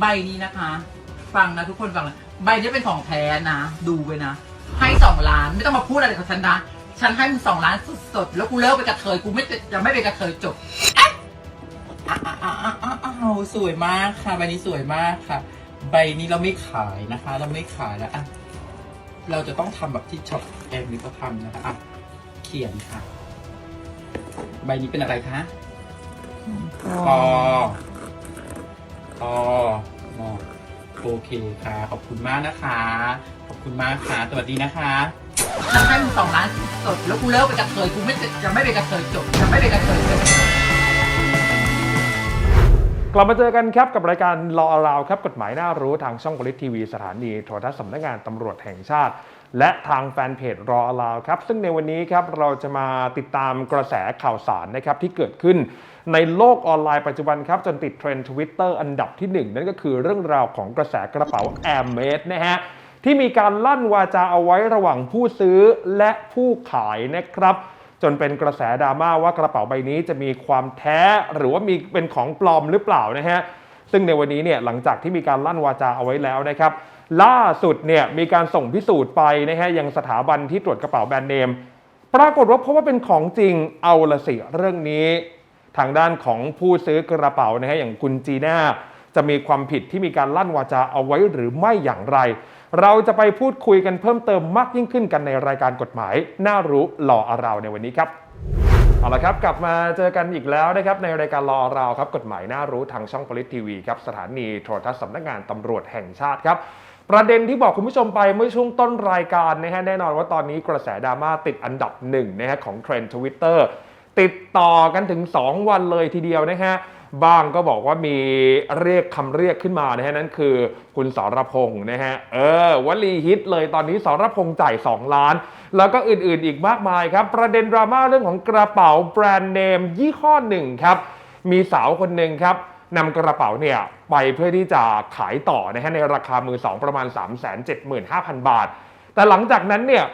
ใบนี้นะคะ ฟังนะทุกคนฟังนะใบนี้เป็นของแท้นะ ดูไว้นะ ให้สองล้านไม่ต้องมาพูดอะไรกับฉันนะ ฉันให้มึงสองล้านสดๆ แล้วกูเลิกไปนกระเทยกูไม่จะไม่เป็นกระเทยจบอะอะอะอะอะอะอะสวยมากค่ะ ใบนี้สวยมากค่ะ ใบนี้เราไม่ขายนะคะ เราไม่ขายแล้วอะเราจะต้องทำแบบที่ช็อปแอมนี่เขาทำนะคะอะเขียนค่ะ ใบนี้เป็นอะไรคะปอป อมอโอเคค่ะ ขอบคุณมากนะคะ ขอบคุณมากค่ะ สวัสดีนะคะฉันให้มึงสองล้านสดแล้วกูเลิกไปนกระเทยกูไม่จะไม่เป็นกระเทยจบจะไม่เป็นกระเทยจบ กลับมาเจอกันครับกับรายการรอราวครับกฎหมายน่ารู้ทางช่องบริทีวีสถานีโทรทัศน์สำนักงานตำรวจแห่งชาติ และทางแฟนเพจรอราวครับ ซึ่งในวันนี้ครับเราจะมาติดตามกระแสข่าวสารนะครับที่เกิดขึ้น ในโลกออนไลน์ปัจจุบันครับ จนติดเทรนด์ทวิตเตอร์อันดับที่หนึ่งนั่นก็คือเรื่องราวของกระแสกระเป๋าแอมเมดนะฮะที่มีการลั่นวาจาเอาไว้ระหว่างผู้ซื้อและผู้ขายนะครับจนเป็นกระแสดราม่าว่ากระเป๋าใบนี้จะมีความแท้หรือว่ามีเป็นของปลอมหรือเปล่านะฮะซึ่งในวันนี้เนี่ยหลังจากที่มีการลั่นวาจาเอาไว้แล้วนะครับ ล่าสุดเนี่ยมีการส่งพิสูจน์ไปนะฮะยังสถาบันที่ตรวจกระเป๋าแบรนด์เนม ปรากฏว่าเพราะว่าเป็นของจริงเอาละสิเรื่องนี้ ทางด้านของผู้ซื้อกระเป๋านะฮะอย่างคุณจีน่าจะมีความผิดที่มีการลั่นวาจาเอาไว้หรือไม่อย่างไร เราจะไปพูดคุยกันเพิ่มเติมมากยิ่งขึ้นกันในรายการกฎหมาย น่ารู้หล่ออาราวในวันนี้ครับเอาละครับกลับมาเจอกันอีกแล้วนะครับในรายการรอเราครับกฎหมายน่ารู้ทางช่อง p o l i t ทีวีครับสถานีโทรทัศน์สำนักงานตำรวจแห่งชาติครับประเด็นที่บอกคุณผู้ชมไปเมื่อช่วงต้นรายการนะฮะแน่นอนว่าตอนนี้กระแสดราม่าติดอันดับหนึ่งนะฮะของเทรนด์ทวิตเตอร์ ติดต่อกันถึง 2 วันเลยทีเดียวนะฮะบ้างก็บอกว่ามีเรียกคำเรียกขึ้นมานะฮะนั่นคือคุณสรพงศ์นะฮะเออวลีฮิตเลยตอนนี้สรพงศ์จ่าย 2 ล้าน แล้วก็อื่นๆอีกมากมายครับ ประเด็นดราม่าเรื่องของกระเป๋าแบรนด์เนมยี่ห้อหนึ่งครับ มีสาวคนหนึ่งครับนำกระเป๋าเนี่ยไปเพื่อที่จะขายต่อนะฮะในราคามือสองประมาณ 375,000 บาท แต่หลังจากนั้นเนี่ย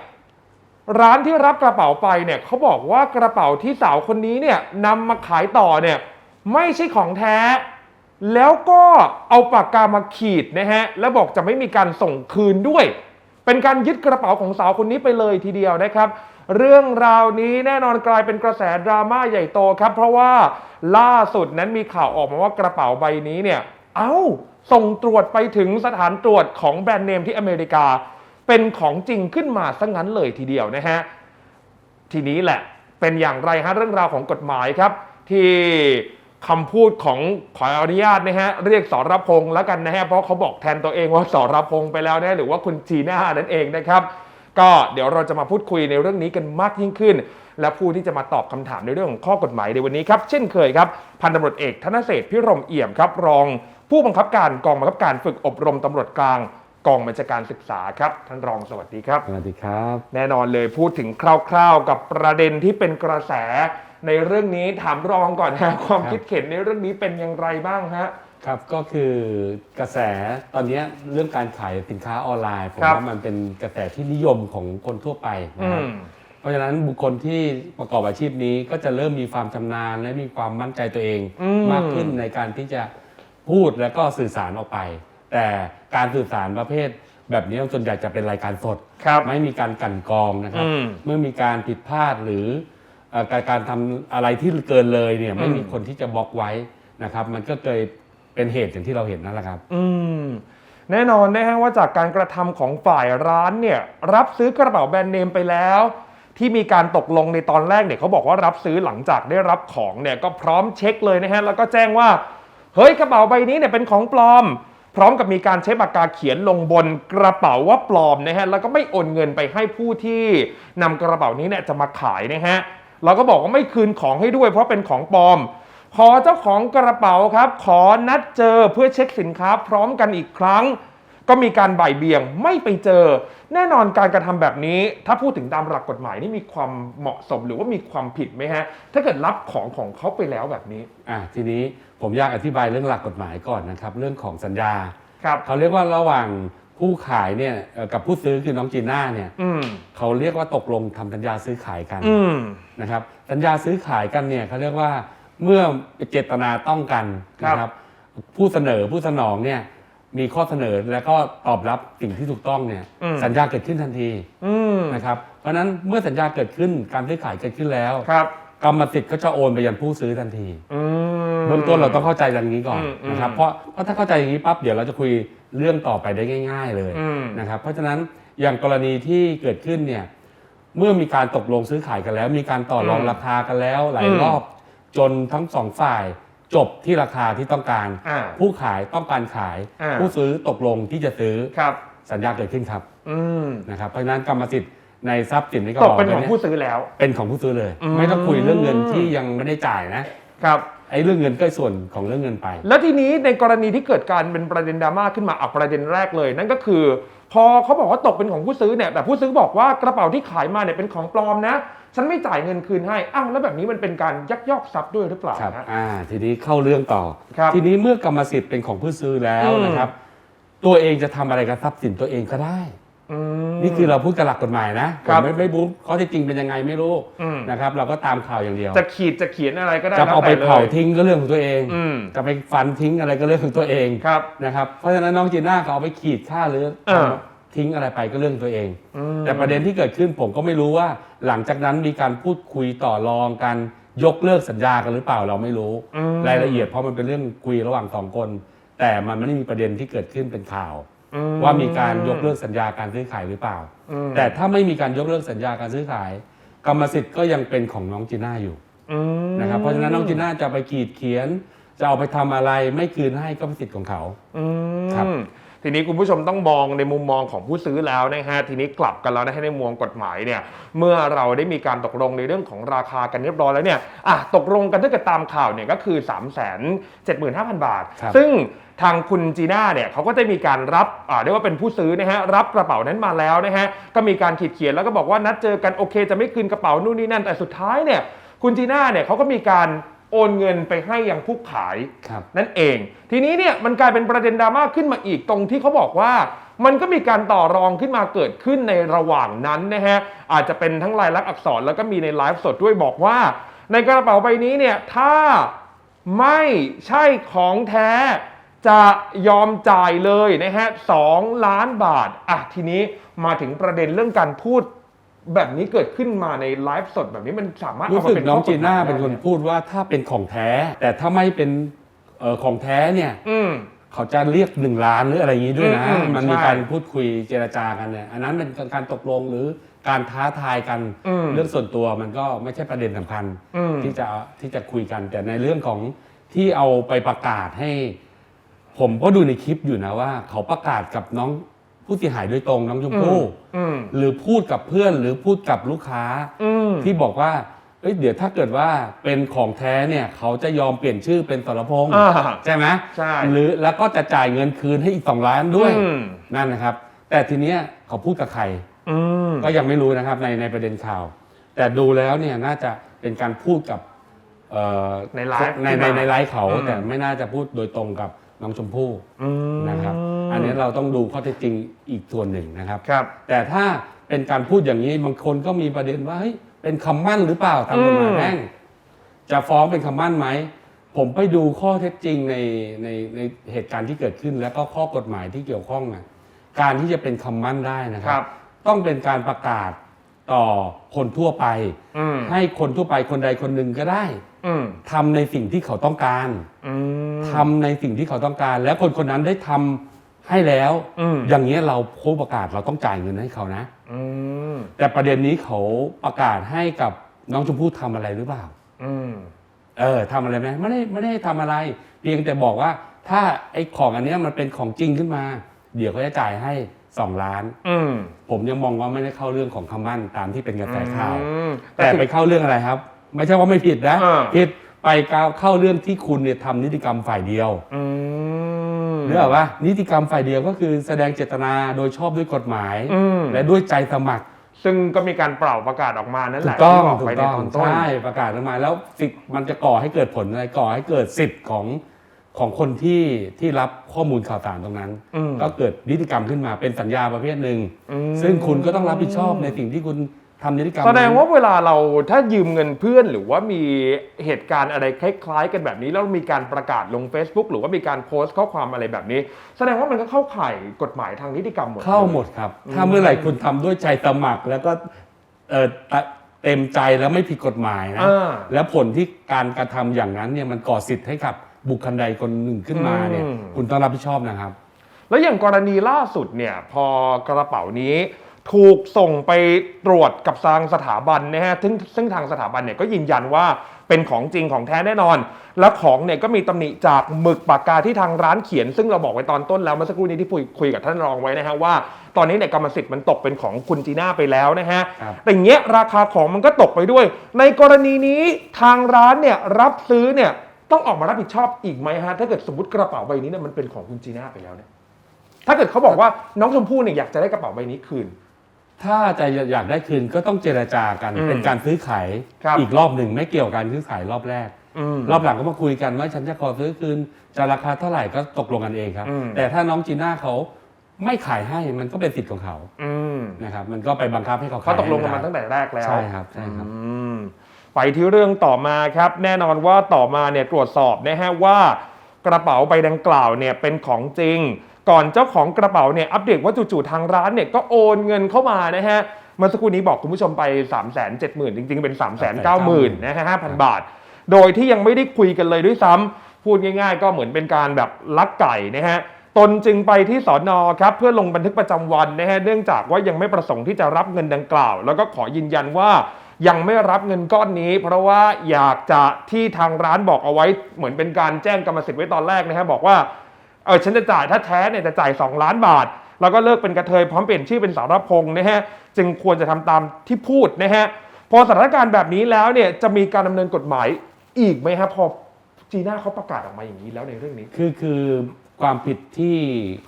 ร้านที่รับกระเป๋าไปเนี่ยเขาบอกว่ากระเป๋าที่สาวคนนี้เนี่ยนำมาขายต่อเนี่ยไม่ใช่ของแท้ แล้วก็เอาปากกามาขีดนะฮะแล้วบอกจะไม่มีการส่งคืนด้วย เป็นการยึดกระเป๋าของสาวคนนี้ไปเลยทีเดียวนะครับ เรื่องราวนี้แน่นอนกลายเป็นกระแสดราม่าใหญ่โตครับ เพราะว่าล่าสุดนั้นมีข่าวออกมาว่ากระเป๋าใบนี้เนี่ยเอ้าส่งตรวจไปถึงสถานตรวจของแบรนด์เนมที่อเมริกา เป็นของจริงขึ้นมาซะงั้นเลยทีเดียวนะฮะทีนี้แหละเป็นอย่างไรฮะเรื่องราวของกฎหมายครับ ที่คำพูดของขออนุญาตนะฮะเรียกสรพงษ์แล้วกันนะฮะเพราะเขาบอกแทนตัวเองว่าสรพงษ์ไปแล้วนะหรือว่าคุณจีน่านั่นเองนะครับก็เดี๋ยวเราจะมาพูดคุยในเรื่องนี้กันมากยิ่งขึ้น และผู้ที่จะมาตอบคำถามในเรื่องของข้อกฎหมายในวันนี้ครับ เช่นเคยครับ พันตำรวจเอกธนเศรษฐพิรมเอี่ยมครับ รองผู้บังคับการกองบังคับการฝึกอบรมตำรวจกลาง กองบัญชาการศึกษาครับท่านรองสวัสดีครับ สวัสดีครับ แน่นอนเลยพูดถึงคร่าวๆ กับประเด็นที่เป็นกระแส ในเรื่องนี้ถามรองก่อนฮะความครับคิดเห็นในเรื่องนี้เป็นอย่างไรบ้างฮะ ครับก็คือกระแสตอนนี้เรื่องการขายสินค้าออนไลน์ผมครับว่ามันเป็นกระแสที่นิยมของคนทั่วไปอืนะครับมเพราะฉะนั้นบุคคลที่ประกอบอาชีพนี้ก็จะเริ่มมีความชำนาญและมีความมั่นใจตัวเองอืมมากขึ้นในการที่จะพูดและก็สื่อสารออกไป แต่การสื่อสารประเภท แบบนี้ส่วนใหญ่จะเป็นรายการสด ครับไม่มีการกลันกรองนะครับ อืมเมื่อมีการผิดพลาดหรือเอ่อการการทำอะไรที่เกินเลยเนี่ยไม่มีอืมคนที่จะบล็อกไว้นะครับ มันก็เลยเป็นเหตุอย่างที่เราเห็นนั่นแหละครับ อืมแน่นอนนะฮะว่าจากการกระทำของฝ่ายร้านเนี่ยรับซื้อกระเป๋าแบรนด์เนมไปแล้ว ที่มีการตกลงในตอนแรกเนี่ยเขาบอกว่ารับซื้อหลังจากได้รับของเนี่ยก็พร้อมเช็คเลยนะฮะแล้วก็แจ้งว่า เฮ้ยกระเป๋าใบนี้เนี่ยเป็นของปลอม พร้อมกับมีการใช้ปากกาเขียนลงบนกระเป๋าว่าปลอมนะฮะแล้วก็ไม่โอนเงินไปให้ผู้ที่นำกระเป๋านี้เนี่ยจะมาขายนะฮะเราก็บอกว่าไม่คืนของให้ด้วย เพราะเป็นของปลอม พอเจ้าของกระเป๋าครับ ขอนัดเจอเพื่อเช็คสินค้าพร้อมกันอีกครั้ง ก็มีการบ่ายเบี่ยงไม่ไปเจอ แน่นอนการกระทำแบบนี้ ถ้าพูดถึงตามหลักกฎหมายนี่มีความเหมาะสมหรือว่ามีความผิดไหมฮะ ถ้าเกิดรับของของเขาไปแล้วแบบนี้อะทีนี้ผมอยากอธิบายเรื่องหลักกฎหมายก่อนนะครับ เรื่องของสัญญาครับเขาเรียกว่าระหว่างผู้ขายเนี่ยเอ่อกับผู้ซื้อคือน้องจีน่าเนี่ยอืมเขาเรียกว่าตกลงทำสัญญาซื้อขายกันอืมนะครับสัญญาซื้อขายกันเนี่ยเขาเรียกว่าเมื่อเจตนาต้องกันครับนะครับ ผู้เสนอผู้สนองเนี่ย มีข้อเสนอแล้วก็ตอบรับสิ่งที่ถูกต้องเนี่ยอืม สัญญาเกิดขึ้นทันทีอืมนะครับเพราะฉะนั้นเมื่อสัญญาเกิดขึ้นการซื้อขายเกิดขึ้นแล้ว ครับกรรมสิทธิ์ก็จะโอนไปยังผู้ซื้อทันทีอืม เบื้องต้นเราต้องเข้าใจดังนี้ก่อนอืมอืมนะครับเพราะเพราะถ้าเข้าใจอย่างนี้ปั๊บเดี๋ยวเราจะคุยเรื่องต่อไปได้ง่าย ๆ เลยอืม นะครับเพราะฉะนั้นอย่างกรณีที่เกิดขึ้นเนี่ยเมื่อมีการตกลงซื้อขายกันแล้ว มีการต่อรองอืมราคากันแล้วหลายอืมรอบ จนทั้งสองฝ่าย จบที่ราคาที่ต้องการ อ่า ผู้ขายต้องการขาย อ่า ผู้ซื้อตกลงที่จะซื้อครับ สัญญาเกิดขึ้นครับอืมนะครับเพราะฉะนั้นกรรมสิทธิ์ในทรัพย์สินที่กระตกบอกเป็นของยผู้ซื้อแล้ว เป็นของผู้ซื้อเลย อืม ไม่ต้องคุยเรื่องเงินที่ยังไม่ได้จ่ายนะครับ ไอ้เรื่องเงินก็ส่วนของเรื่องเงินไป แล้วทีนี้ในกรณีที่เกิดการเป็นประเด็นดราม่าขึ้นมาอะประเด็นแรกเลย นั่นก็คือ พอเขาบอกว่าตกเป็นของผู้ซื้อเนี่ยแต่ผู้ซื้อบอกว่ากระเป๋าที่ขายมาเนี่ยเป็นของปลอมนะ ฉันไม่จ่ายเงินคืนให้อ้าวแล้วแบบนี้มันเป็นการยักยอกทรัพย์ด้วยหรือเปล่าครับฮะอ่า ทีนี้เข้าเรื่องต่อ ครับทีนี้เมื่อกรรมสิทธิ์เป็นของผู้ซื้อแล้วอืม นะครับ ตัวเองจะทำอะไรกับทรัพย์สินตัวเองก็ได้อืม นี่คือเราพูดกับหลักกฎหมายนะครับผมไม่ไม่บุ๊ข้อเท็จจริงเป็นยังไงไม่รู้อืม นะครับ เราก็ตามข่าวอย่างเดียวจะขีดจะเขียนอะไรก็ได้จะเอาไปแล้วแต่ลยเผาทิ้งก็เรื่องของตัวเองอืมจะไปฟันทิ้งอะไรก็เรื่องของตัวเอง ครับ นะครับเพราะฉะนั้นน้องจีน่าเขาเอาไปขีดค่าหรือเออ ทิ้งอะไรไปก็เรื่องตัวเอง อืม แต่ประเด็นที่เกิดขึ้นผมก็ไม่รู้ว่า หลังจากนั้นมีการพูดคุยต่อรองกันยกเลิกสัญญากันหรือเปล่าเราไม่รู้อืม รายละเอียดเพราะมันเป็นเรื่องคุยระหว่างสองคน แต่มันไม่ได้มีประเด็นที่เกิดขึ้นเป็นข่าวอื ว่ามีการยกเลิกสัญญาการซื้อขายหรือเปล่าอืมแต่ถ้าไม่มีการยกเลิกสัญญาการซื้อขาย กรรมสิทธิ์ก็ยังเป็นของน้องจีน่าอยู่อืมนะครับเพราะฉะนั้นน้องจีน่าจะไปขีดเขียน จะเอาไปทำอะไรไม่คืนให้ก็เป็นสิทธิ์ของเขาอืมครับ ทีนี้คุณผู้ชมต้องมองในมุมมองของผู้ซื้อแล้วนะฮะทีนี้กลับกันแล้วนะให้ในมุมกฎหมายเนี่ยเมื่อเราได้มีการตกลงในเรื่องของราคากันเรียบร้อยแล้วเนี่ยอะตกลงกันถ้าเกิดตามข่าวเนี่ยก็คือ 3 7 5 0 0 0 บาทครับซึ่งทางคุณจีน่าเนี่ยเขาก็ได้มีการรับอ่าเรียกว่าเป็นผู้ซื้อนะฮะรับกระเป๋านั้นมาแล้วนะฮะก็มีการขีดเขียนแล้วก็บอกว่านัดเจอกันโอเค จะไม่คืนกระเป๋านู่นนี่นั่นแต่สุดท้ายเนี่ยคุณจีน่าเนี่ยเขาก็มีการ โอนเงินไปให้ยังผู้ขายครับนั่นเอง ทีนี้เนี่ยมันกลายเป็นประเด็นดราม่าขึ้นมาอีกตรงที่เขาบอกว่า มันก็มีการต่อรองขึ้นมาเกิดขึ้นในระหว่างนั้นนะฮะอาจจะเป็นทั้งลายลักษณ์อักษรแล้วก็มีในไลฟ์สดด้วยบอกว่า ในกระเป๋าใบนี้เนี่ยถ้าไม่ใช่ของแท้จะยอมจ่ายเลยนะฮะสองล้านบาทอะทีนี้มาถึงประเด็นเรื่องการพูด แบบนี้เกิดขึ้นมาในไลฟ์สดแบบนี้มันสามารถรู้เอามาสึกเป็นน้องข้กฎจีหมยน่าได้เป็นคนพูดว่าถ้าเป็นของแท้ แต่ถ้าไม่เป็นเอ่อของแท้เนี่ยอืม เขาจะเรียกหนึ่งล้านหรืออะไรอย่างนี้ด้วยนะ อืมอืมมันมีใช่การพูดคุยเจรจากันเนี่ยอันนั้นเป็นการตกลงหรือการท้าทายกันอืม เรื่องส่วนตัวมันก็ไม่ใช่ประเด็นสำคัญ อืม ที่จะที่จะคุยกัน แต่ในเรื่องของที่เอาไปประกาศให้ ผมก็ดูในคลิปอยู่นะว่า เขาประกาศกับน้อง ผู้เสียหายโดยตรงน้องชมพู่อืมหรือพูดกับเพื่อนหรือพูดกับลูกค้า อืมที่บอกว่าเอ้ยเดี๋ยวถ้าเกิดว่าเป็นของแท้เนี่ยเขาจะยอมเปลี่ยนชื่อเป็นสรพงษ์อ่า ใช่ไหมใช่หรือแล้วก็จะจ่ายเงินคืนให้อีกสองล้านด้วยอืม นั่นนะครับ แต่ทีเนี้ยเขาพูดกับใคร อืม ก็ยังไม่รู้นะครับในในประเด็นข่าว แต่ดูแล้วเนี่ยน่าจะเป็นการพูดกับเอ่อในไลฟ์ในที่ในมาในไลฟ์เขา อืม แต่ไม่น่าจะพูดโดยตรงกับน้องชมพู่อืมนะครับอั นนี้เราต้องดูข้อเท็จจริงอีกส่วนหนึ่งนะครับ ครับ แต่ถ้าเป็นการพูดอย่างนี้บางคนก็มีประเด็นว่าเฮ้ยเป็นคำมั่นหรือเปล่าตามกฎหมายอืมแพ่งจะฟ้องเป็นคำมั่นไหมผมไปดูข้อเท็จจริงในในในเหตุการณ์ที่เกิดขึ้น แล้วก็ข้อกฎหมายที่เกี่ยวข้องนะการที่จะเป็นคำมั่นได้นะคครัรับ บ ต้องเป็นการประกาศต่อคนทั่วไป อืมให้คนทั่วไปคนใดคนหนึ่งก็ได้อืมทำในสิ่งที่เขาต้องการ อืม ทำในสิ่งที่เขาต้องการ แล้วคนคนนั้นได้ทำ ให้แล้ว อืม อย่างนี้ยเราผู้ประกาศเราต้องจ่ายเงินให้เขานะ อืมแต่ประเด็นนี้เขาประกาศให้กับน้องชมพู่ทำอะไรหรือเปล่า อืมเออทำอะไรไหมไม่ได้ไม่ได้ทำอะไร เพียงแต่บอกว่าถ้าไอ้ของอันเนี้ยมันเป็นของจริงขึ้นมา เดี๋ยวเขาจะจ่ายให้สองล้าน อืมผมยังมองว่าไม่ได้เข้าเรื่องของคำมั่นตามที่เป็นกระแสข่าว อืมแต่ไปเข้าเรื่องอะไรครับ ไม่ใช่ว่าไม่ผิดนะเออผิดไปก้าวเข้าเรื่องที่คุณเนี่ยทำนิติกรรมฝ่ายเดียว อืม เรื่องว่านิติกรรมฝ่ายเดียวก็คือแสดงเจตนาโดยชอบด้วยกฎหมาย อืมและด้วยใจสมัครซึ่งก็มีการเปล่าประกาศออกมานั่นแหถูละกต้องที่บอกถูไปกในต้องตอนต้น ใช่ประกาศออกมาแล้วสิทธิ์มันจะก่อให้เกิดผลอะไรก่อให้เกิดสิทธิ์ของของคนที่ที่รับข้อมูลข่าวสารตรงนั้น อืม ก็เกิดนิติกรรมขึ้นมาเป็นสัญญาประเภทหนึ่งอืมซึ่งคุณก็ต้องรับผิดชอบในสิ่งที่คุณ ทำนิติกรรมแสดงนั้นว่าเวลาเราถ้ายืมเงินเพื่อนหรือว่ามีเหตุการณ์อะไรคล้ายๆ กันแบบนี้ แล้วมีการประกาศลง Facebook หรือว่ามีการโพสต์ข้อความอะไรแบบนี้ แสดงว่ามันก็เข้าข่ายกฎหมายทางนิติกรรมหมดเข้าหมดครับ ถ้าเมื่อไหร่คุณทำด้วยใจสมัครแล้วก็เออตะเต็มใจแล้วไม่ผิดกฎหมายนะอ่าแล้วผลที่การกระทำอย่างนั้นเนี่ยมันก่อสิทธิ์ให้กับบุคคลใดคนหนึ่งขึ้นมาเนี่ยอืมคุณต้องรับผิดชอบนะครับ แล้วอย่างกรณีล่าสุดเนี่ยพอกระเป๋านี้ ถูกส่งไปตรวจกับทางสถาบันนะฮะซึ่งซึ่งทางสถาบันเนี่ยก็ยืนยันว่าเป็นของจริงของแท้แน่นอน แล้วของเนี่ยก็มีตำหนิจากหมึกปากกาที่ทางร้านเขียน ซึ่งเราบอกไว้ตอนต้นแล้วเมื่อสักครู่นี้ที่คุยคุยกับท่านรองไว้นะฮะว่า ตอนนี้เนี่ยกรรมสิทธิ์มันตกเป็นของคุณจีน่าไปแล้วนะฮะครับแต่อย่างเงี้ยราคาของมันก็ตกไปด้วย ในกรณีนี้ทางร้านเนี่ยรับซื้อเนี่ยต้องออกมารับผิดชอบอีกไหมฮะถ้าเกิดสมมติกระเป๋าใบนี้เนี่ยมันเป็นของคุณจีน่าไปแล้วเนี่ยถ้าเกิดเขาบอกว่าน้องชมพู่เนี่ยอยากจะได้กระเป๋าใบนี้คืน ถ้าจะอยากได้คืนก็ต้องเจรจากัน อืมเป็นการซื้อขายครับอีกรอบหนึ่งไม่เกี่ยวกับการซื้อขายรอบแรก อืมรอบหลังก็มาคุยกันว่าฉันจะขอซื้อคืนจะราคาเท่าไหร่ก็ตกลงกันเองครับ อืม แต่ถ้าน้องจีน่าเขาไม่ขายให้มันก็เป็นสิทธิ์ของเขาอืมนะครับมันก็ไปบังคับให้เขาเขาขายตกลงกันให้มาไได้ตั้งแต่แรกแล้ว ใช่ครับใช่ครับ อืมไปที่เรื่องต่อมาครับ แน่นอนว่าต่อมาเนี่ยตรวจสอบนะฮะว่า กระเป๋าใบดังกล่าวเนี่ยเป็นของจริง ก่อนเจ้าของกระเป๋าเนี่ยอัปเดตว่าจู่ๆทางร้านเนี่ยก็โอนเงินเข้ามานะฮะเมื่อสักครู่นี้บอกคุณผู้ชมไป 3 7 0 0 0 0 จริง ๆ เป็น 3 9 0 0 0 0นะฮะ5,000 บาท โดยที่ยังไม่ได้คุยกันเลยด้วยซ้ำพูดง่าย ๆ ก็เหมือนเป็นการแบบลักไก่นะฮะตนจึงไปที่สอนอครับเพื่อลงบันทึกประจำวันนะฮะเนื่องจากว่ายังไม่ประสงค์ที่จะรับเงินดังกล่าว แล้วก็ขอยืนยันว่ายังไม่รับเงินก้อนนี้ เพราะว่าอยากจะที่ทางร้านบอกเอาไว้เหมือนเป็นการแจ้งกรรมสิทธิ์ไว้ตอนแรกนะฮะบอกว่าเออฉันจะจ่ายถ้าแท้เนี่ยจะจ่าย 2 ล้านบาท แล้วก็เลิกเป็นกระเทยพร้อมเปลี่ยนชื่อเป็นสารพงศ์นะฮะจึงควรจะทำตามที่พูดนะฮะพอสถานการณ์แบบนี้แล้วเนี่ยจะมีการดำเนินกฎหมายอีกไหมฮะพอจีน่าเขาประกาศออกมาอย่างนี้แล้วในเรื่องนี้คือคือความผิดที่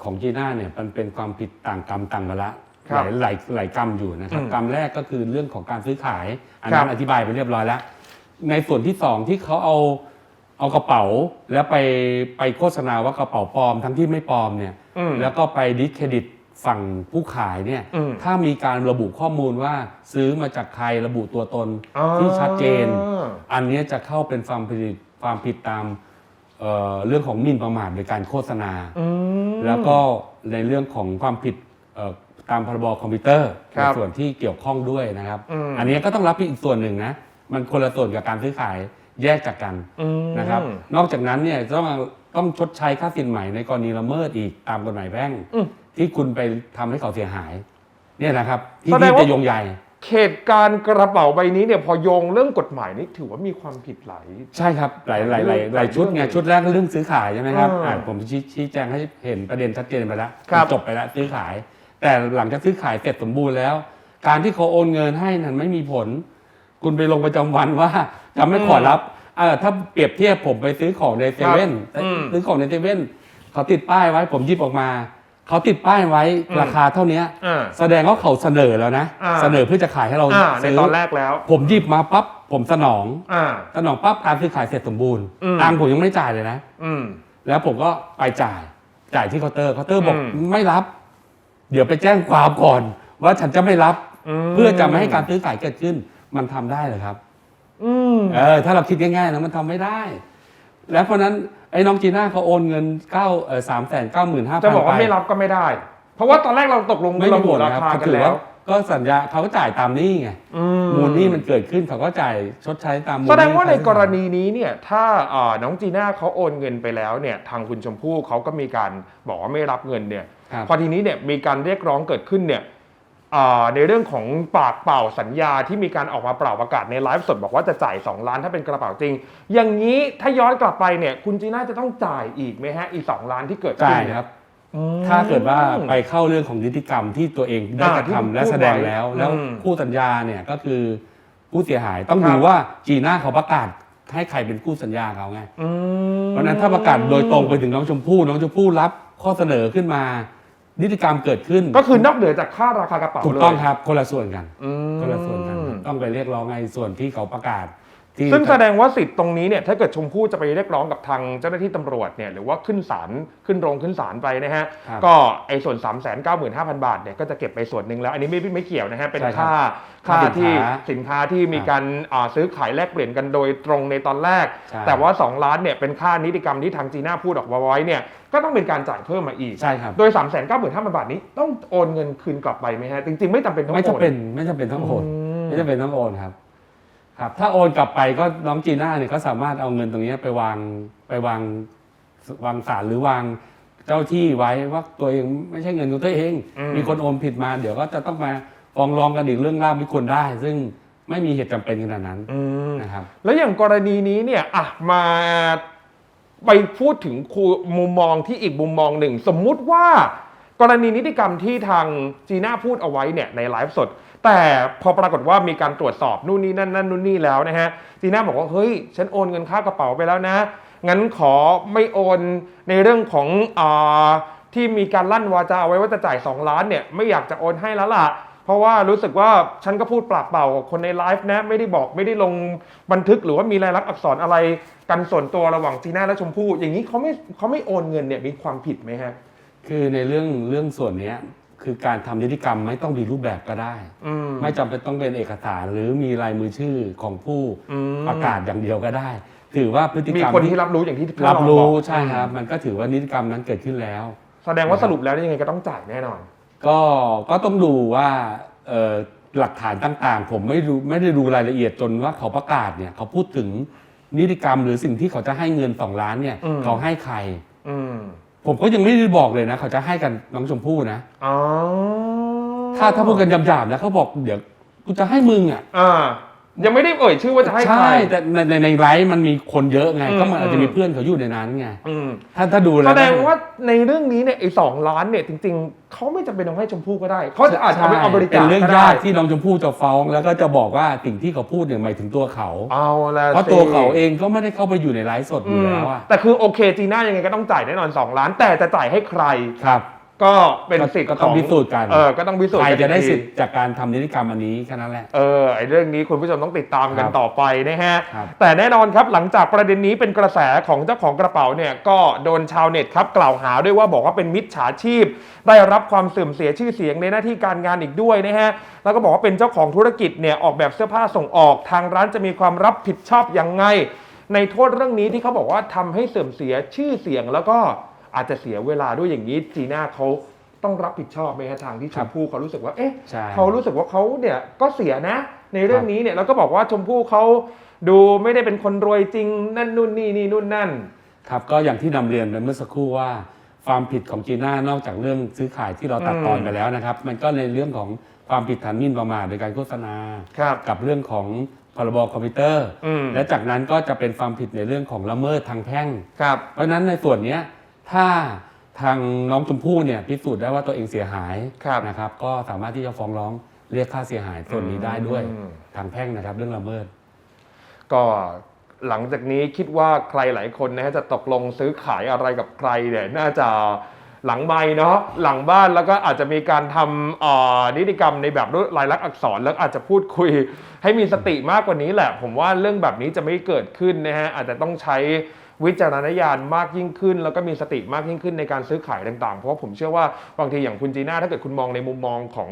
ของจีน่าเนี่ยมันเป็นความผิดต่างกรรมต่างวาระคหรับลายหลายหลายกรรมอยู่นะครับอืมกรรมแรกก็คือเรื่องของการซื้อขาย อันครันั้บนอธิบายไปเรียบร้อยแล้ว ในส่วนที่สองที่เขาเอา เอากระเป๋าแล้วไปไปโฆษณาว่ากระเป๋าปลอมทั้งที่ไม่ปลอมเนี่ยอืมแล้วก็ไปดิสเครดิตฝั่งผู้ขายเนี่ยอืมถ้ามีการระบุข้อมูลว่าซื้อมาจากใครระบุตัวตนอ่าที่ชัดเจน อันเนี้ยจะเข้าเป็นความผิดความผิดตามเอ่อเรื่องของหมิ่นประมาทโดยการโฆษณา อืม แล้วก็ในเรื่องของความผิดเอ่อตามพรบคอมพิวเตอร์ครัในบส่วนที่เกี่ยวข้องด้วยนะครับอืมอันเนี้ยก็ต้องรับผิดอีกส่วนหนึ่งนะ มันคนละส่วนกับการซื้อขาย แยกจากกันอืมนะครับ นอกจากนั้นเนี่ยต้องต้องชดใช้ค่าสินใหม่ในกรณีละเมิดอีกตามกฎหมายแพ่งอืมที่คุณไปทำให้เขาเสียหาย เนี่ยนะครับที่แสดงที่ว่าจะโยงใหญ่เหตุการณ์กระเป๋าใบนี้เนี่ยพอโยงเรื่องกฎหมายนี้ถือว่ามีความผิดหลายใช่ครับหลายหลายหลายหลายชุดไงชุดแรกก็เรื่องซื้อขายใช่ไหมครับอ่าอ่าผมชี้ชี้แจงให้เห็นประเด็นชัดเจนไปแล้วครับจบไปแล้วซื้อขาย แต่หลังจากซื้อขายเสร็จสมบูรณ์แล้ว การที่เขาโอนเงินให้นั้นไม่มีผล คุณไปลงประจำวันว่า จะไม่ขอรับเออถ้าเปรียบเทียบผมไปซื้อของในเซเว่นอืม ซื้อของในเซเว่นเขาติดป้ายไว้ ผมหยิบออกมา เขาติดป้ายไว้อืมราคาเท่านี้อ่า แสดงว่าเขาเสนอแล้วนะ อ่า เสนอเพื่อจะขายให้เราอ่าในซื้อตอนแรกแล้ว ผมหยิบมาปั๊บผมสนอง อ่า สนองปั๊บการซื้อขายเสร็จสมบูรณ์อืม ตังค์ผมยังไม่จ่ายเลยนะ อืม แล้วผมก็ไปจ่ายจ่ายที่เคาน์เตอร์เคาน์เตอร์บอกอืม ไม่รับ เดี๋ยวไปแจ้งความก่อน ว่าฉันจะไม่รับ มเพื่อจะไม่ให้การซื้อขายเกิดขึ้น มันทำได้เหรอครับอืม เออถ้าเราคิดง่ายๆนะมันทำไม่ได้ แล้วเพราะฉะนั้นไอ้น้องจีน่าเขาโอนเงินเก้าเออสามแสนเก้าหมื่นห้าพันจะบอกว่าไม่รับก็ไม่ได้ เพราะว่าตอนแรกเราตกลงไม่มีระบุผลราครับคาเขากันถือแล้ว่าวก็สัญญาเขาก็จ่ายตามหนี้ไงอืมูลหนี้มันเกิดขึ้นเขาก็จ่ายชดใช้ตามมูลหแสดงว่าในที่เขกรณีนี้เนี่ยถ้าอ่าน้องจีน่าเขาโอนเงินไปแล้วเนี่ยทางคุณชมพู่เขาก็มีการบอกว่าไม่รับเงินเนี่ยครับพอทีนี้เนี่ยมีการเรียกร้องเกิดขึ้นเนี่ยอ่า ในเรื่องของปากเปล่าสัญญาที่มีการออกมาเปล่าประกาศในไลฟ์สดบอกว่าจะจ่าย 2 ล้านถ้าเป็นกระเป๋าจริง อย่างนี้ถ้าย้อนกลับไปเนี่ยคุณจีน่าจะต้องจ่ายอีกไหมฮะอีก 2 ล้านที่เกิดขึ้นจ่ายเนี่ยครับอืมถ้าเกิดว่าไปเข้าเรื่องของนิติกรรมที่ตัวเองได้อ่ากระที่ทำและพูดแสดงไว้แล้ว แล้วอืมคู่สัญญาเนี่ยก็คือผู้เสียหายต้องครับดูว่าจีน่าเขาประกาศให้ใครเป็นคู่สัญญาเขาไงอืมเพราะฉะนั้นถ้าประกาศโดยตรงไปถึงน้องชมพู่น้องชมพู่รับข้อเสนอขึ้นมา นิติกรรมเกิดขึ้นก็คือนอกเหนือจากค่าราคากระเป๋าถูกเลยต้องครับ คนละส่วนกัน อืม คนละส่วนกันครับต้องไปเรียกร้องไงส่วนที่เขาประกาศ ที่ซึ่งแสดงว่าสิทธิ์ตรงนี้เนี่ยถ้าเกิดชมพู่จะไปเรียกร้องกับทางเจ้าหน้าที่ตำรวจเนี่ยหรือว่าขึ้นศาลขึ้นโรงขึ้นศาลไปนะฮะครับก็ไอ้ส่วน 3 9 5 0 0 0 บาทเนี่ยก็จะเก็บไปส่วนหนึ่งแล้ว อันนี้ไม่ไม่เกี่ยวนะฮะเป็นใช่ครับค่าค่าค่าสินที่ค้าสินค้าที่มีครับการอ่าซื้อขายแลกเปลี่ยนกันโดยตรงในตอนแรก ใช่ แต่ว่า 2 ล้านเนี่ยเป็นค่านิติกรรมที่ทางจีน่าพูดออกมาไว้เนี่ยก็ต้องเป็นการจ่ายเพิ่มมาอีก ใช่ครับ โดย 3 9 5 0 0 0 บาทนี้ต้องโอนเงินคืนกลับไปไหมฮะจริงๆไม่จำเป็นต้องไม่โอนจำเป็นไม่จำเป็นต้องโอนอืม ไม่จำเป็นต้องโอนครับ ครับถ้าโอนกลับไปก็น้องจีน่าเนี่ยก็สามารถเอาเงินตรงนี้ไปวางไปวางวางสารหรือวางเจ้าที่ไว้ว่าตัวเองไม่ใช่เงินของตัวเองอืมมีคนโอนผิดมา เดี๋ยวก็จะต้องมาฟ้องร้องกันอีกเรื่องเล่าไม่ควรได้ ซึ่งไม่มีเหตุจำเป็นขนาดนั้นอืมนะครับแล้วอย่างกรณีนี้เนี่ยอะมาไปพูดถึงคูมุมมองที่อีกมุมมองหนึ่ง สมมุติว่ากรณีนิติกรรมที่ทางจีน่าพูดเอาไว้เนี่ยในไลฟ์สด แต่พอปรากฏว่ามีการตรวจสอบนู่นนี่นั่นนั่นนู่นนี่แล้วนะฮะจีน่าบอกว่าเฮ้ย ฉันโอนเงินค่ากระเป๋าไปแล้วนะ งั้นขอไม่โอนในเรื่องของอาที่มีการลั่นวาจาเอาไว้ว่าจะจ่าย 2 ล้านเนี่ยไม่อยากจะโอนให้แล้วล่ะเพราะว่ารู้สึกว่าฉันก็พูดปากเปล่ากับคนในไลฟ์นะไม่ได้บอกไม่ได้ลงบันทึกหรือว่ามีลายลักษณ์อักษรอะไรกันส่วนตัวระหว่างจีน่าและชมพู่อย่างนี้เขาไม่เขาไม่โอนเงินเนี่ยมีความผิดไหมฮะ คือในเรื่องเรื่องส่วนเนี้ย คือการทำนิติกรรมไม่ต้องมีรูปแบบก็ได้ อืม ไม่จำเป็นต้องเป็นเอกสารหรือมีลายมือชื่อของผู้อืม ประกาศอย่างเดียวก็ได้ ถือว่าพฤติมีกรรมคนที่รับรู้อย่างที่ท่านรับองรู้อกใช่ครับ มันก็ถือว่านิติกรรมนั้นเกิดขึ้นแล้ว แสดงว่าสรุปแล้วยังไงก็ต้องจ่ายแน่นอน ก็ก็ต้องดูว่าเอ่อหลักฐานต่างๆ ผมไม่รู้ไม่ได้ดูรายละเอียดจนว่าเขาประกาศเนี่ยเขาพูดถึงนิติกรรมหรือสิ่งที่เขาจะให้เงินสองล้านเนี่ยอืม เขาให้ใคร อืม ผมก็ยังไม่ได้บอกเลยนะ เขาจะให้กันน้องชมพู่นะ อ๋อถ้าถ้าพูดกันหยาบๆแล้วเขาบอกเดี๋ยวกูจะให้มึงอะ อ่า ยังไม่ได้เอ่ยชื่อว่าจะให้ใครใช่แต่ในในในไลฟ์มันมีคนเยอะไง อืม ก็มันอาจจะมีอืมเพื่อนเขาอยู่ในนั้นไง อืมถ้าถ้าดูแล้แสว ดงว่าในเรื่องนี้เนี่ยไอ้สองล้านเนี่ยจริง ๆเขาไม่จำเป็นต้องให้ชมพู่ก็ได้เขาจะอาจจะเอาไปเอาบริเป็จาคนเรื่องก็ได้ยากที่น้องชมพู่จะฟ้อง แล้วก็จะบอกว่าสิ่งที่เขาพูดเนี่ยหมายถึงตัวเขา เอาละเพราะสิตัวเขาเองก็ไม่ได้เข้าไปอยู่ในไลฟ์สดออืยู่มแล้วอะแต่คือโอเคจีน่ายังไงก็ต้องจ่ายแน่นอน 2 ล้าน แต่จะจ่ายให้ใคร ครับ ก็เป็นสิทธิ์ก็ขต้อองงพิสูจน์กันเออก็ต้องพิสูจน์ใครกันจะได้อีกทีสิทธิ์จากการทำนิติกรรมอันนี้แค่นั้นแหละ เออไอ้เรื่องนี้คุณผู้ชมต้องติดตามกันครับต่อไปนะฮะ ครับแต่แน่นอนครับหลังจากประเด็นนี้เป็นกระแสของเจ้าของกระเป๋าเนี่ยก็โดนชาวเน็ตครับกล่าวหาด้วยว่าบอกว่าเป็นมิจฉาชีพ ได้รับความเสื่อมเสียชื่อเสียงในหน้าที่การงานอีกด้วยนะฮะแล้วก็บอกว่าเป็นเจ้าของธุรกิจเนี่ยออกแบบเสื้อผ้าส่งออก ทางร้านจะมีความรับผิดชอบยังไง ในโทษเรื่องนี้ที่เขาบอกว่าทำให้เสื่อมเสียชื่อเสียงแล้วก็ อาจจะเสียเวลาด้วยอย่างนี้จีน่าเขาต้องรับผิดชอบไหมฮะทางที่ชครัมบพู่เขารู้สึกว่า เอ๊ะใช่เขารู้สึกว่าเขาเนี่ยก็เสียนะ ในเรื่องนี้เนี่ยแล้วก็บอกว่าชมพู่เขาดูไม่ได้เป็นคนรวยจริงนั่นนู่นนี่นี่นู่นนั่น ครับก็อย่างที่นำเรียนไปเมื่อสักครู่ว่าความผิดของจีน่านอกจากเรื่องซื้อขายที่เราตัดตอนอืมไปแล้วนะครับ มันก็ในเรื่องของความผิดฐานหมิ่นประมาทโดยการโฆษณาครับกับเรื่องของพรบคอมพิวเตอร์อืมและจากนั้นก็จะเป็นความผิดในเรื่องของละเมิดทางแพ่งครับเพราะฉะนั้นในส่วนเนี้ย ถ้าทางน้องชมพู่เนี่ยพิสูจน์ได้ว่าตัวเองเสียหายครับนะครับ ก็สามารถที่จะฟ้องร้องเรียกค่าเสียหายส่วนนี้ได้ด้วยอืม ทางแพ่งนะครับ เรื่องละเมิด ก็หลังจากนี้คิดว่าใครหลายคนนะฮะจะตกลงซื้อขายอะไรกับใครเนี่ยน่าจะหลังไม้เนาะหลังบ้านแล้วก็อาจจะมีการทำเอ่อนิติกรรมในแบบด้วยลายลักษณ์อักษรแล้วอาจจะพูดคุย ให้มีสติมากกว่านี้แหละ ผมว่าเรื่องแบบนี้จะไม่เกิดขึ้นนะฮะอาจจะต้องใช้ วิจารณญาณมากยิ่งขึ้น แล้วก็มีสติมากยิ่งขึ้นในการซื้อขายต่างๆ เพราะว่าผมเชื่อว่าบางทีอย่างคุณจีน่าถ้าเกิดคุณมองในมุมมองของ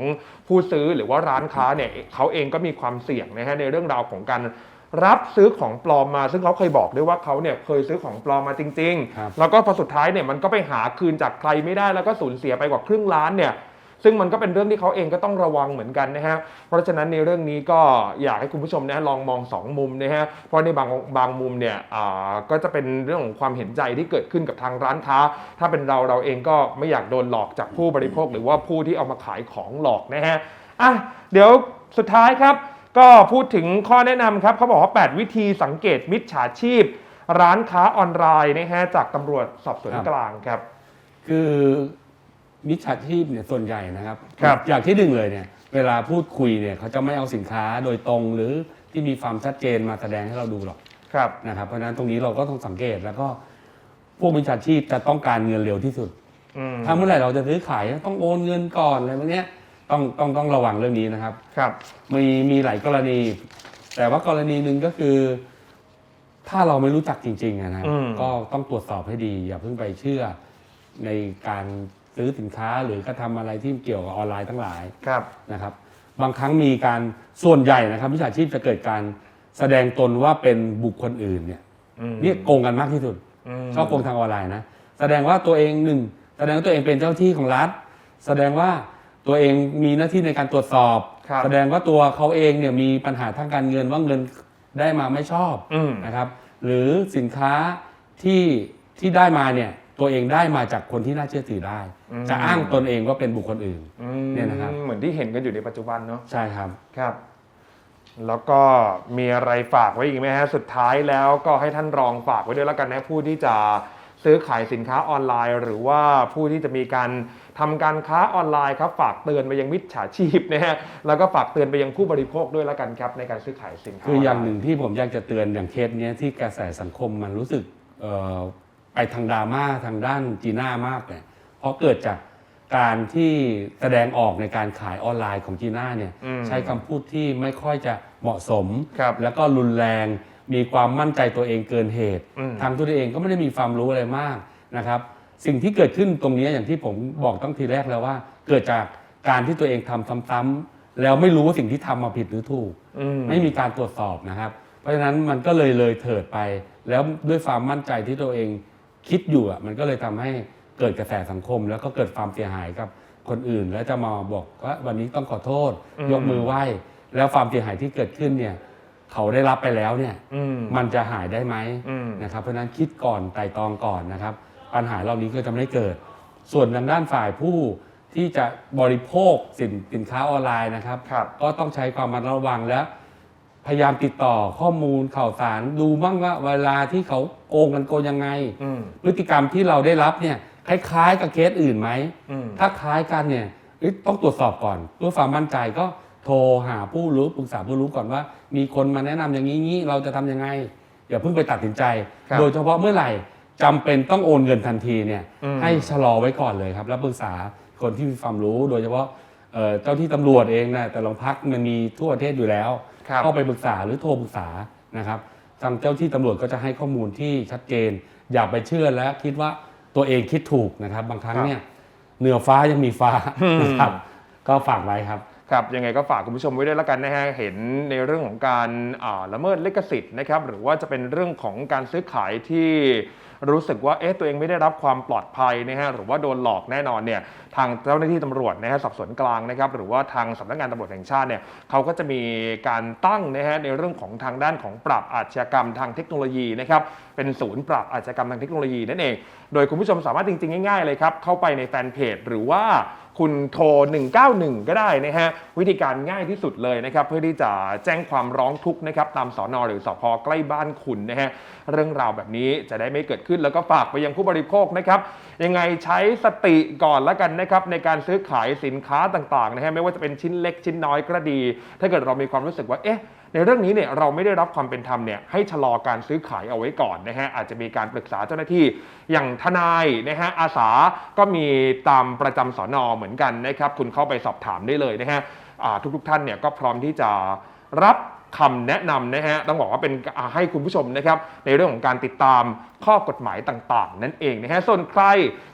ผู้ซื้อหรือว่าร้านค้าเนี่ยเขาเองก็มีความเสี่ยงนะฮะในเรื่องราวของการรับซื้อของปลอมมา ซึ่งเขาเคยบอกด้วยว่าเขาเนี่ยเคยซื้อของปลอมมาจริงครับๆแล้วก็พอสุดท้ายเนี่ยมันก็ไปหาคืนจากใครไม่ได้แล้วก็สูญเสียไปกว่าครึ่งล้านเนี่ย ซึ่งมันก็เป็นเรื่องที่เขาเองก็ต้องระวังเหมือนกันนะฮะเพราะฉะนั้นในเรื่องนี้ก็อยากให้คุณผู้ชมนะลองมองสองมุมนะฮะเพราะในบางบางมุมเนี่ยอ่าก็จะเป็นเรื่องของความเห็นใจที่เกิดขึ้นกับทางร้านค้า ถ้าเป็นเราเราเองก็ไม่อยากโดนหลอกจากผู้บริโภค หรือว่าผู้ที่เอามาขายของหลอกนะฮะอะเดี๋ยวสุดท้ายครับ ก็พูดถึงข้อแนะนำครับเขาบอกว่า 8 วิธีสังเกตมิจฉาชีพ ร้านค้าออนไลน์นะฮะจากตำรวจสอบสวนครับกลางครับ คือ มิจฉาชีพเนี่ยส่วนใหญ่นะครับครับอย่างที่หนึ่งเลยเนี่ยเวลาพูดคุยเนี่ยเขาจะไม่เอาสินค้าโดยตรงหรือที่มีความชัดเจนมาแสดงให้เราดูหรอกครับนะครับ เพราะฉะนั้นตรงนี้เราก็ต้องสังเกตแล้วก็พวกมิจฉาชีพจะต้องการเงินเร็วที่สุดอืมถ้าเมื่อไหร่เราจะซื้อขายต้องโอนเงินก่อนอะไรพวกเนี้ยต้องต้องต้องระวังเรื่องนี้นะครับ ครับมีมีหลายกรณี แต่ว่ากรณีหนึ่งก็คือ ถ้าเราไม่รู้จักจริงๆอะนะครับอืมก็ต้องตรวจสอบให้ดี อย่าเพิ่งไปเชื่อในการ ซื้อสินค้าหรือกระทำอะไรที่เกี่ยวกับออนไลน์ทั้งหลายครับ นะครับ บางครั้งมีการส่วนใหญ่นะครับวิชาชีพจะเกิดการแสดงตนว่าเป็นบุคคลอื่นเนี่ยอืมเนี่ยโกงกันมากที่สุด มชอบโกงทางออนไลน์นะ แสดงว่าตัวเองหนึ่งแสดงว่าตัวเองเป็นเจ้าที่ของรัฐ แสดงว่าตัวเองมีหน้าที่ในการตรวจสอบ ครับแสดงว่าตัวเขาเองเนี่ยมีปัญหาทางการเงินว่าเงินได้มาไม่ชอบอืมนะครับ หรือสินค้าที่ที่ได้มาเนี่ย ตัวเองได้มาจากคนที่น่าเชื่อถือได้ อืม จะอ้างตนเองว่าเป็นบุคคลอื่น อืมเนี่ยนะครับ เหมือนที่เห็นกันอยู่ในปัจจุบันเนาะใช่ครับ ครับ แล้วก็มีอะไรฝากไว้อีกไหมฮะสุดท้ายแล้วก็ให้ท่านรองฝากไว้ด้วยแล้วกันนะผู้ที่จะซื้อขายสินค้าออนไลน์ หรือว่าผู้ที่จะมีการทำการค้าออนไลน์ครับ ฝากเตือนไปยังมิจฉาชีพนะฮะแล้วก็ฝากเตือนไปยังผู้บริโภคด้วยแล้วกันครับ ในการซื้อขายสินค้าคืออย่างไลหนึ่งที่ผมอยากจะเตือนอย่างเคสเนี้ยที่กระแสสังคมมันรู้สึกเอ่อ ไปทางดราม่าทางด้านจีน่ามากเนี่ยเพราะเกิดจากการที่แสดงออกในการขายออนไลน์ของจีน่าเนี่ยอืมใช้คำพูดที่ไม่ค่อยจะเหมาะสม ครับแล้วก็รุนแรง มีความมั่นใจตัวเองเกินเหตุอืม ทางตัวเองก็ไม่ได้มีความรู้อะไรมากนะครับ สิ่งที่เกิดขึ้นตรงนี้อย่างที่ผมบอกตั้งทีแรกแล้วว่า เกิดจากการที่ตัวเองทำซ้ำๆแล้วไม่รู้ว่าสิ่งที่ทำมาผิดหรือถูก อืม ไม่มีการตรวจสอบนะครับ เพราะฉะนั้นมันก็เลยเลยเถิดไป แล้วด้วยความมั่นใจที่ตัวเอง คิดอยู่อะมันก็เลยทำให้เกิดกระแสสังคม แล้วก็เกิดความเสียหายกับคนอื่น แล้วจะมาบอกว่าวันนี้ต้องขอโทษอืมยกมือไหว้แล้วความเสียหายที่เกิดขึ้นเนี่ย เขาได้รับไปแล้วเนี่ยอืมมันจะหายได้ไหมอืมนะครับเพราะฉะนั้นคิดก่อนไตร่ตรองก่อนนะครับ ปัญหาเหล่านี้ก็จะไม่เกิด ส่วนทางด้านฝ่ายผู้ที่จะบริโภคสินสินค้าออนไลน์นะครับครับก็ต้องใช้ความระมัดระวังและ พยายามติดต่อข้อมูลข่าวสารดูบ้างว่าเวลาที่เขาโกงกันโกงยังไง อืม พฤติกรรมที่เราได้รับเนี่ยคล้ายๆกับเคสอื่นไหม อืม ถ้าคล้ายกันเนี่ยเอ้ยต้องตรวจสอบก่อน เพื่อความมั่นใจก็โทรหาผู้รู้ปรึกษาผู้รู้ก่อนว่า มีคนมาแนะนำอย่างนี้งี้เราจะทำยังไงอย่าเพิ่งไปตัดสินใจ ครับโดยเฉพาะเมื่อไหร่จำเป็นต้องโอนเงินทันทีเนี่ยอืม ให้ชะลอไว้ก่อนเลยครับ แล้วปรึกษาคนที่มีความรู้ โดยเฉพาะเอ่อเจ้าที่ตำรวจเองนะแต่โรงพักมันมีทั่วประเทศอยู่แล้วครับ เข้าไปปรึกษาหรือโทรปรึกษานะครับทางเจ้าที่ตำรวจก็จะให้ข้อมูลที่ชัดเจน อย่าไปเชื่อและคิดว่าตัวเองคิดถูกนะครับ บางครั้งครับเนี่ยเหนือฟ้ายังมีฟ้าอืมนะครับก็ฝากไว้ครับครับยังไงก็ฝากคุณผู้ชมไว้ด้วยแล้วกันนะฮะเห็นในเรื่องของการอ่าละเมิดลิขสิทธิ์นะครับหรือว่าจะเป็นเรื่องของการซื้อขายที่ รู้สึกว่าเอ๊ะตัวเองไม่ได้รับความปลอดภัยนะฮะหรือว่าโดนหลอกแน่นอนเนี่ยทางเจ้าหน้าที่ตำรวจนะฮะสอบสวนกลางนะครับหรือว่าทางสำนักงานตำรวจแห่งชาติเนี่ยเขาก็จะมีการตั้งนะฮะในเรื่องของทางด้านของปราบอาชญากรรมทางเทคโนโลยีนะครับเป็นศูนย์ปราบอาชญากรรมทางเทคโนโลยีนั่นเอง โดยคุณผู้ชมสามารถจริงๆง่ายๆเลยครับเข้าไปในแฟนเพจหรือว่า คุณโทร 191 ก็ได้นะฮะ วิธีการง่ายที่สุดเลยนะครับ เพื่อที่จะแจ้งความร้องทุกข์นะครับ ตามสอนอหรือสพใกล้บ้านคุณนะฮะ เรื่องราวแบบนี้จะได้ไม่เกิดขึ้นแล้วก็ฝากไปยังผู้บริโภคนะครับ ยังไงใช้สติก่อนล้วกันนะครับในการซื้อขายสินค้าต่างๆนะฮะไม่ว่าจะเป็นชิ้นเล็กชิ้นน้อยก็ดี ถ้าเกิดเรามีความรู้สึกว่าเอ๊ะ ในเรื่องนี้เนี่ยเราไม่ได้รับความเป็นธรรมเนี่ยให้ชะลอการซื้อขายเอาไว้ก่อนนะฮะอาจจะมีการปรึกษาเจ้าหน้าที่อย่างทนายนะฮะอาสาก็มีตามประจำสอนอเหมือนกันนะครับคุณเข้าไปสอบถามได้เลยนะฮะทุกทุกท่านเนี่ยก็พร้อมที่จะรับ คำแนะนำนะฮะต้องบอกว่าเป็นให้คุณผู้ชมนะครับในเรื่องของการติดตามข้อกฎหมายต่างๆ นั่นเองนะฮะส่วนใคร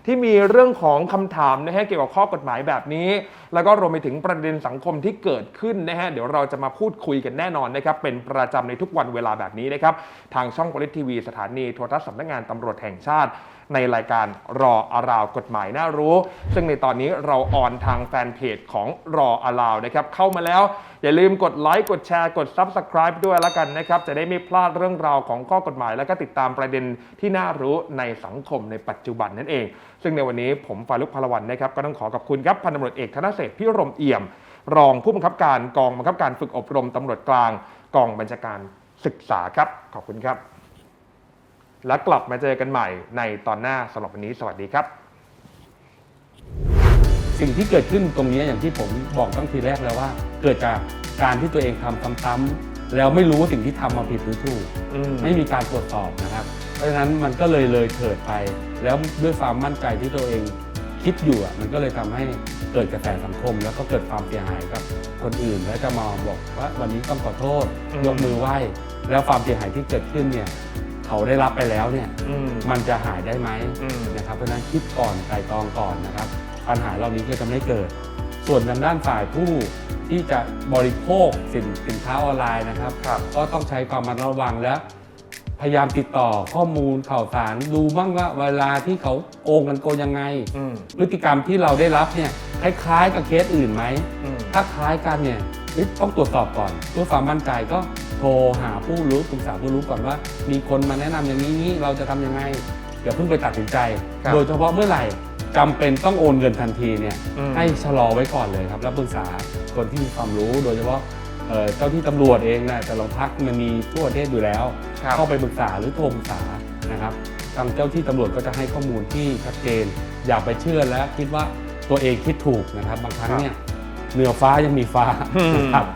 ที่มีเรื่องของคำถามนะฮะเกี่ยวกับข้อกฎหมายแบบนี้ แล้วก็รวมไปถึงประเด็นสังคมที่เกิดขึ้นนะฮะเดี๋ยวเราจะมาพูดคุยกันแน่นอนนะครับเป็นประจำในทุกวันเวลาแบบนี้นะครับทางช่องโพลิทีวีสถานีโทรทัศน์สำนักงานตำรวจแห่งชาติ ในรายการรออาราวกฎหมายน่ารู้ ซึ่งในตอนนี้เราออนทางแฟนเพจของรออาราวนะครับเข้ามาแล้ว อย่าลืมกดไลค์กดแชร์กด Subscribe ด้วยแล้วกันนะครับ จะได้ไม่พลาดเรื่องราวของข้อกฎหมาย แล้วก็ติดตามประเด็นที่น่ารู้ในสังคมในปัจจุบันนั่นเอง ซึ่งในวันนี้ผมฟารุกพลวันนะครับก็ต้องขอขอบคุณครับพันตำรวจเอกธนเศรษฐพิรมเอี่ยม รองผู้บังคับการกองบังคับการฝึกอบรมตำรวจกลาง กองบัญชาการศึกษาครับ ขอบคุณครับ และกลับมาเจอกันใหม่ในตอนหน้าสำหรับวันนี้ สวัสดีครับ สิ่งที่เกิดขึ้นตรงนี้อย่างที่ผมบอกตั้งทีแรกแล้วว่า เกิดจากการที่ตัวเองทำซ้ำๆแล้วไม่รู้ว่าสิ่งที่ทำมาผิดหรือถูกอืมไม่มีการตรวจสอบนะครับ เพราะฉะนั้นมันก็เลยเลยเถิดไป แล้วด้วยความมั่นใจที่ตัวเองคคิดอยู่อะมันก็เลยทำให้เกิดกระแสสังคม แล้วก็เกิดความเสียหายกับคนอื่น แล้วจะมาบอกว่าวันนี้ต้องขอโทษอืมยกมือไหว้ แล้วความเสียหายที่เกิดขึ้นเนี่ย เขาได้รับไปแล้วเนี่ยอืมมันจะหายได้ไหมอืมนะครับเพราะฉะนั้นคิดก่อนไตรตรองก่อนนะครับ ปัญหาเหล่านี้ก็จะไม่เกิด ส่วนทางด้านฝ่ายผู้ที่จะบริโภคสินสินค้าออนไลน์นะครับครับก็ต้องใช้ความระมัดระวังและพยายามติดต่อข้อมูลข่าวสารดูบ้างว่าเวลาที่เขาโกงกันโกงยังไงอืมพฤติกรรมที่เราได้รับเนี่ยคล้ายๆกับเคสอื่นไหมอืมถ้าคล้ายกันเนี่ย เอ๊ะต้องตรวจสอบก่อนเพื่อความมั่นใจก็โทรหาผู้รู้ปรึกษาผู้รู้ก่อนว่า มีคนมาแนะนำอย่างนี้นี้เราจะทำยังไงอย่าเพิ่งไปตัดสินใจ ครับ โดยเฉพาะเมื่อไหร่จำเป็นต้องโอนเงินทันทีเนี่ย อืม ให้ชะลอไว้ก่อนเลยครับ แล้วปรึกษาคนที่มีความรู้โดยเฉพาะเอ่อเจ้าที่ตำรวจเองนะแต่โรงพักมันมีทั่วประเทศอยู่แล้ว ครับ เข้าไปปรึกษาหรือโทรปรึกษานะครับทางเจ้าที่ตำรวจก็จะให้ข้อมูลที่ชัดเจน อย่าไปเชื่อและคิดว่าตัวเองคิดถูกนะครับ บางครั้งเนี่ย เหนือฟ้ายังมีฟ้าอืมนะครับ